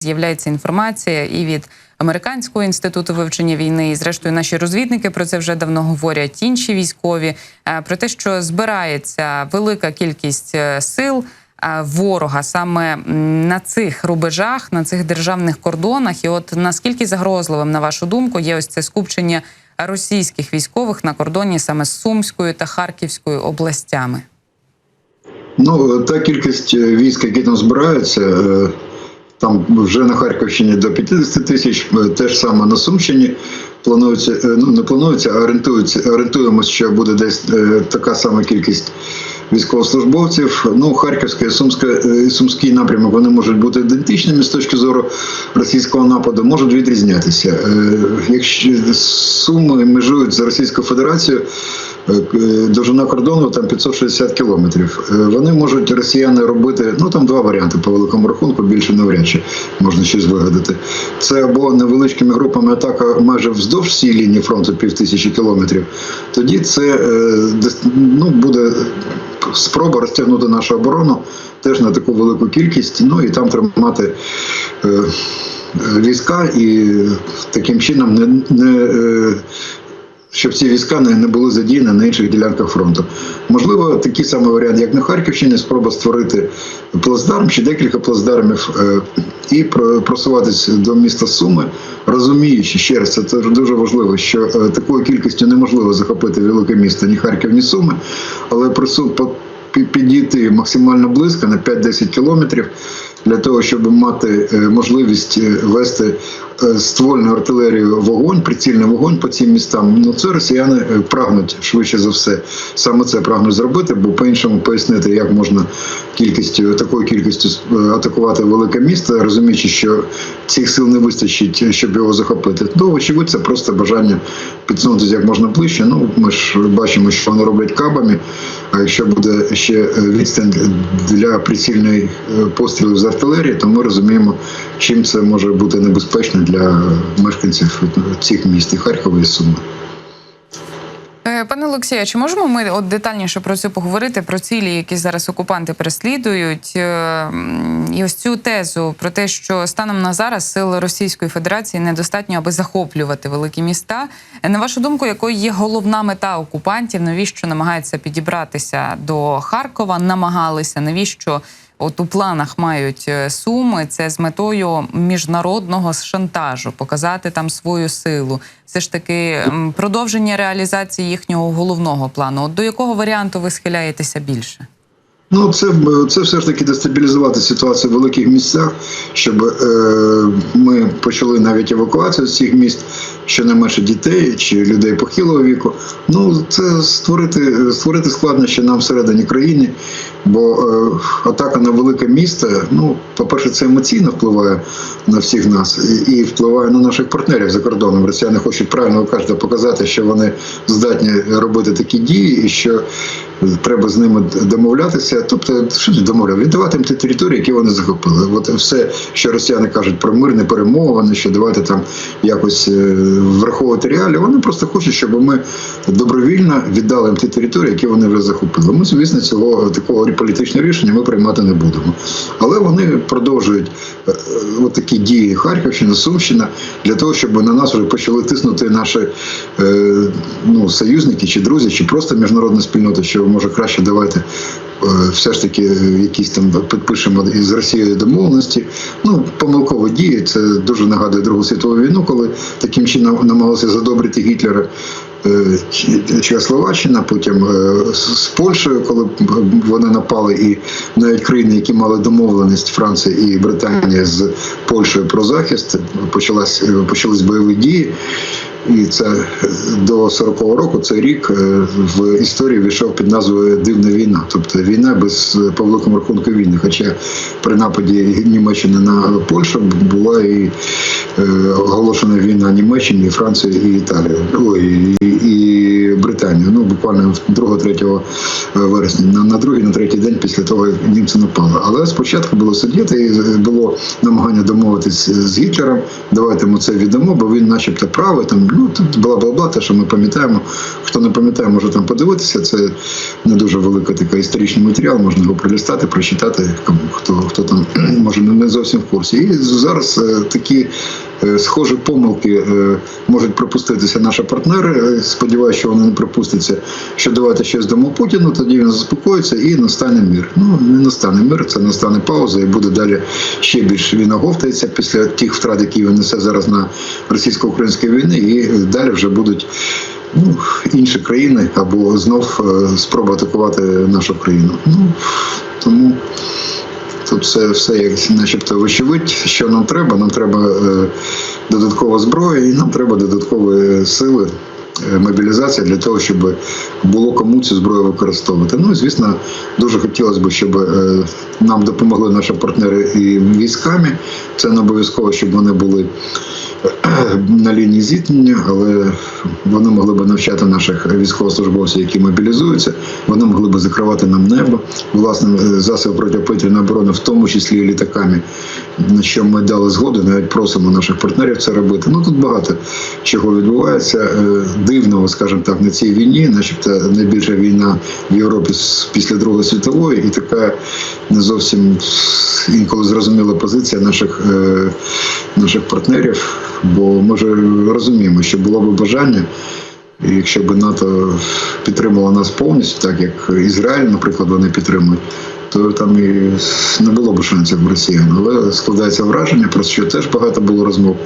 З'являється інформація і від американського інституту вивчення війни, і зрештою наші розвідники про це вже давно говорять. Інші військові е, про те, що збирається велика кількість е, сил е, ворога саме на цих рубежах, на цих державних кордонах. І от наскільки загрозливим, на вашу думку, є ось це скупчення російських військових на кордоні саме з Сумською та Харківською областями? Ну, та кількість військ, які там збираються, там вже на Харківщині до 50 тисяч, е, те ж саме на Сумщині. Планується, е, ну не планується, а орієнтується, орієнтуємося, що буде десь е, така сама кількість військовослужбовців. Ну, Харківська і Сумська і Сумський напрямок вони можуть бути ідентичними з точки зору російського нападу, можуть відрізнятися. Якщо суми межують з Російською Федерацією, довжина кордону там 560 кілометрів. Е, Вони можуть росіяни робити ну там два варіанти по великому рахунку, більше навряд чи можна щось вигадати. Це або невеличкими групами атака майже вздовж всієї лінії фронту пів тисячі кілометрів. Тоді це е, ну, буде спроба розтягнути нашу оборону теж на таку велику кількість, ну і там тримати. Е, е, Війська і таким чином не, не е, щоб ці війська не, були задіяні на інших ділянках фронту. Можливо, такий самий варіант, як на Харківщині, спроба створити плацдарм чи декілька плацдармів е, і про- просуватись до міста Суми, розуміючи ще раз, це дуже важливо, що е, такою кількістю неможливо захопити велике місто ні Харків, ні Суми, але підійти максимально близько на 5-10 кілометрів для того, щоб мати е, можливість вести ствольну артилерію вогонь, прицільний вогонь по цим містам. Ну це росіяни е, прагнуть швидше за все саме це прагнуть зробити, бо по-іншому пояснити, як можна кількістю такою кількістю е, атакувати велике місто, розуміючи, що цих сил не вистачить, щоб його захопити. То очевидь, це просто бажання підсунутися як можна ближче. Ну ми ж бачимо, що вони роблять кабами. А якщо буде ще е, відстань для прицільної е, пострілів з артилерії, то ми розуміємо, чим це може бути небезпечно для мешканців цих міст і Харкова і Суми. Е, Пане Олексію, чи можемо ми от детальніше про це поговорити? Про цілі, які зараз окупанти переслідують, Е, і ось цю тезу про те, що станом на зараз сил Російської Федерації недостатньо, аби захоплювати великі міста. Е, На вашу думку, якою є головна мета окупантів? Навіщо намагаються підібратися до Харкова? Намагалися навіщо? От у планах мають е, суми це з метою міжнародного шантажу, показати там свою силу. Все ж таки продовження реалізації їхнього головного плану. От до якого варіанту ви схиляєтеся більше? Ну, це, це все ж таки дестабілізувати ситуацію в великих місцях, щоб е, ми почали навіть евакуацію з цих міст, щонайменше дітей чи людей похилого віку. Ну, це створити, створити складнощі нам всередині країни, бо е, атака на велике місто, ну, по-перше, це емоційно впливає на всіх нас і, і впливає на наших партнерів за кордоном. Росіяни хочуть правильно ви кажете, показати, що вони здатні робити такі дії, і що треба з ними домовлятися. Тобто, що ж домовляти? Віддавати їм ті території, які вони захопили. От все, що росіяни кажуть про мирні перемовини, що давайте там якось е, враховувати реалії. Вони просто хочуть, щоб ми добровільно віддали їм ті території, які вони вже захопили. Ми, звісно, цього такого політичного рішення ми приймати не будемо. Але вони продовжують е, е, от такі дії Харківщина, Сумщина для того, щоб на нас вже почали тиснути наші ну, союзники чи друзі, чи просто міжнародна спільнота, що може краще давайте. е, Все ж таки, якісь там підпишемо із Росією домовленості. Ну, помилкові дії. Це дуже нагадує Другу світову війну, коли таким чином намагалися задобрити Гітлера. е, Чехословаччина, потім е, з Польщею, коли вони напали, і навіть країни, які мали домовленість Франція і Британія з Польщею про захист, почалась почались бойові дії. І це е, до 40-го року цей рік е, в історії війшов під назвою Дивна війна, тобто війна без е, по великому рахунку війни. Хоча при нападі Німеччини на Польщу була і е, оголошена війна Німеччині, Франції і Італії. Ой, і, і Британію. Ну буквально 2-3 вересня, на, на другий, на третій день після того, як німці напали. Але спочатку було сидіти, і було намагання домовитись з Гітлером, давайте ми це віддамо, бо він, начебто, правий. Там ну тут бла бла бла, те, що ми пам'ятаємо. Хто не пам'ятає, може там подивитися. Це не дуже великий такий історичний матеріал, можна його пролістати, прочитати. Кому хто хто там може не зовсім в курсі. І зараз е, такі схожі помилки е, можуть пропуститися наші партнери. Е, Сподіваюся, що вони не пропустяться. Що давайте щось дамо Путіну, тоді він заспокоїться і настане мир. Ну не настане мир, це настане пауза, і буде далі ще більше він оговтається після тих втрат, які він несе зараз на російсько-українській війні, і е, далі вже будуть. Ну, інші країни або знов е, спроба атакувати нашу країну. Ну тому тут все, все як начебто вочевидь, що нам треба. Нам треба е, додаткова зброя і нам треба додаткові сили. е, Мобілізація для того, щоб було кому цю зброю використовувати. Ну і звісно, дуже хотілося б, щоб е, нам допомогли наші партнери і військами. Це не обов'язково, щоб вони були на лінії зіткнення, але вони могли б навчати наших військовослужбовців, які мобілізуються. Вони могли б закривати нам небо власне засоби протиповітряної оборони, в тому числі і літаками. На що ми дали згоду, навіть просимо наших партнерів це робити. Ну тут багато чого відбувається е, дивного, скажімо так, на цій війні, начебто найбільша війна в Європі після Другої світової, і така не зовсім інколи зрозуміла позиція наших, е, наших партнерів. Бо ми ж розуміємо, що було б бажання. Якщо б НАТО підтримало нас повністю, так як Ізраїль, наприклад, вони підтримують, то там і не було б шансів росіян. Але складається враження, про що теж багато було розмов,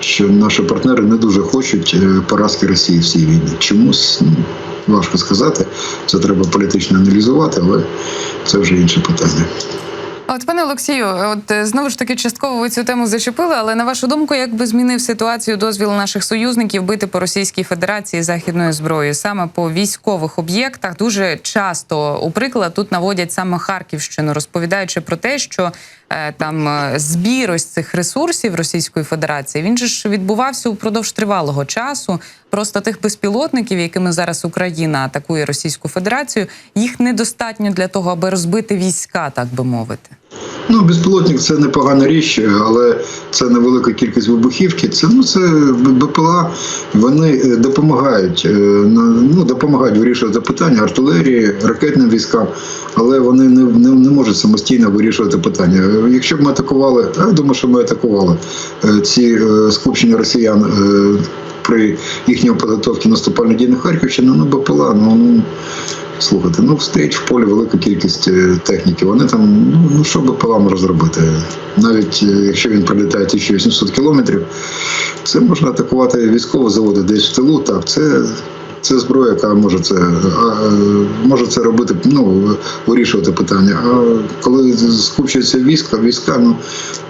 що наші партнери не дуже хочуть е, поразки Росії в цій війні. Чомусь ну, важко сказати. Це треба політично аналізувати, але це вже інше питання. От, пане Олексію, от е, знову ж таки частково ви цю тему зачепили, але на вашу думку, як би змінив ситуацію дозвіл наших союзників бити по Російській Федерації західною зброєю саме по військових об'єктах? Дуже часто у приклад тут наводять саме Харківщину, розповідаючи про те, що е, там е, збір ось цих ресурсів Російської Федерації він же ж відбувався упродовж тривалого часу. Просто тих безпілотників, якими зараз Україна атакує Російську Федерацію, їх недостатньо для того, аби розбити війська, так би мовити. Ну, безпілотник це непогана річ, але це невелика кількість вибухівки. Це ну це БПЛА. Вони е, допомагають е, ну, допомагають вирішувати питання артилерії, ракетним військам, але вони не, не, не можуть самостійно вирішувати питання. Якщо б ми атакували, я думаю, що ми атакували е, ці скупчення росіян. При їхній підготовці наступальної дії на Харківщину, ну БПЛА, ну, ну Слухайте, ну стоїть в полі велика кількість е, техніки. Вони там, ну, ну що би може зробити? Навіть е, якщо він пролітає 1800 кілометрів, це можна атакувати військові заводи десь в тилу. Так, це, це зброя, яка може це, е, може це робити, ну, вирішувати питання. А коли скупчується війська, війська, ну,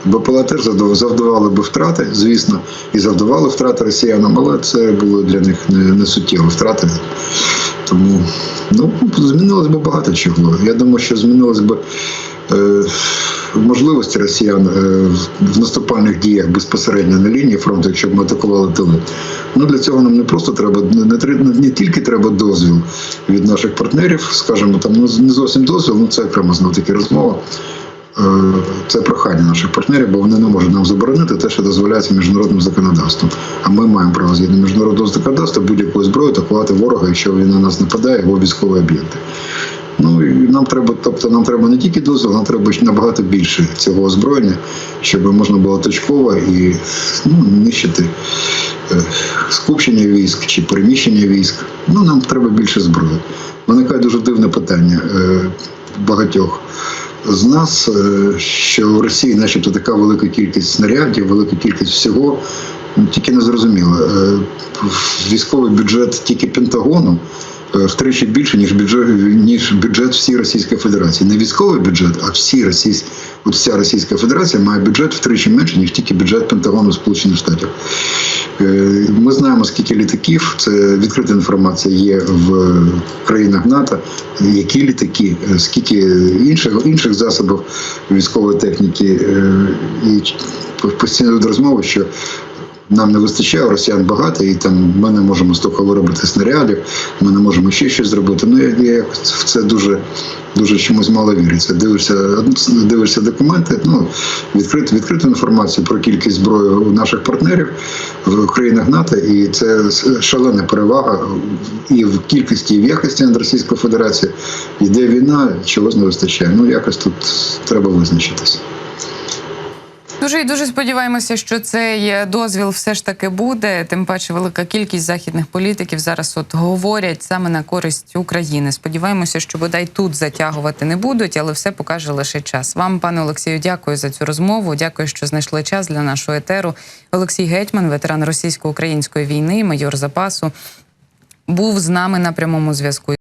БПЛА теж завдав- завдавали би втрати, звісно, і завдавали втрати росіянам, але це були для них не, не суттєві втрати. Тому ну, змінилось би багато чого. Я думаю, що змінилось би е, можливості росіян е, в- наступальних діях безпосередньо на лінії фронту, якщо б ми атакували тили. Ну для цього нам не просто треба не, не, тільки треба дозвіл від наших партнерів, скажімо, там ну, не зовсім дозвіл, ну це окремо знов таки розмова. Е, Це прохання наших партнерів, бо вони не можуть нам заборонити те, що дозволяється міжнародним законодавством. А ми маємо право згідно міжнародного законодавства будь-якою зброєю атакувати ворога, якщо він на нас нападає, або військові об'єкти. Ну і нам треба, тобто нам треба не тільки дозвіл, нам треба набагато більше цього озброєння, щоб можна було точково і ну, нищити е, скупчення військ чи переміщення військ. Ну нам треба більше зброї. Виникає дуже дивне питання е, багатьох з нас, е, що в Росії, начебто, така велика кількість снарядів, велика кількість всього. Ну, Тільки не зрозуміло. Е, Військовий бюджет тільки Пентагону е, втричі більше, ніж бюджет, ніж бюджет всієї Російської Федерації. Не військовий бюджет, а всі російські, от вся Російська Федерація має бюджет втричі менше, ніж тільки бюджет Пентагону Сполучених Штатів. Е, Ми знаємо, скільки літаків, це відкрита інформація є в країнах НАТО, які літаки, скільки інших, інших засобів військової техніки. І постійно розмови, що нам не вистачає, росіян багато, і там ми не можемо стільки виробити снарядів, ми не можемо ще щось зробити. Ну, я, якось в це дуже, дуже чомусь мало віриться. Дивишся, дивишся документи, ну, відкриту, відкриту інформацію про кількість зброї у наших партнерів в країнах НАТО, і це шалена перевага і в кількості, і в якості над Російською Федерацією. Йде війна, чогось не вистачає. Ну, якось тут треба визначитися. Дуже і дуже сподіваємося, що цей дозвіл все ж таки буде. Тим паче, велика кількість західних політиків зараз от говорять саме на користь України. Сподіваємося, що бодай тут затягувати не будуть, але все покаже лише час. Вам, пане Олексію, дякую за цю розмову. Дякую, що знайшли час для нашого етеру. Олексій Гетьман, ветеран російсько-української війни, майор запасу, був з нами на прямому зв'язку.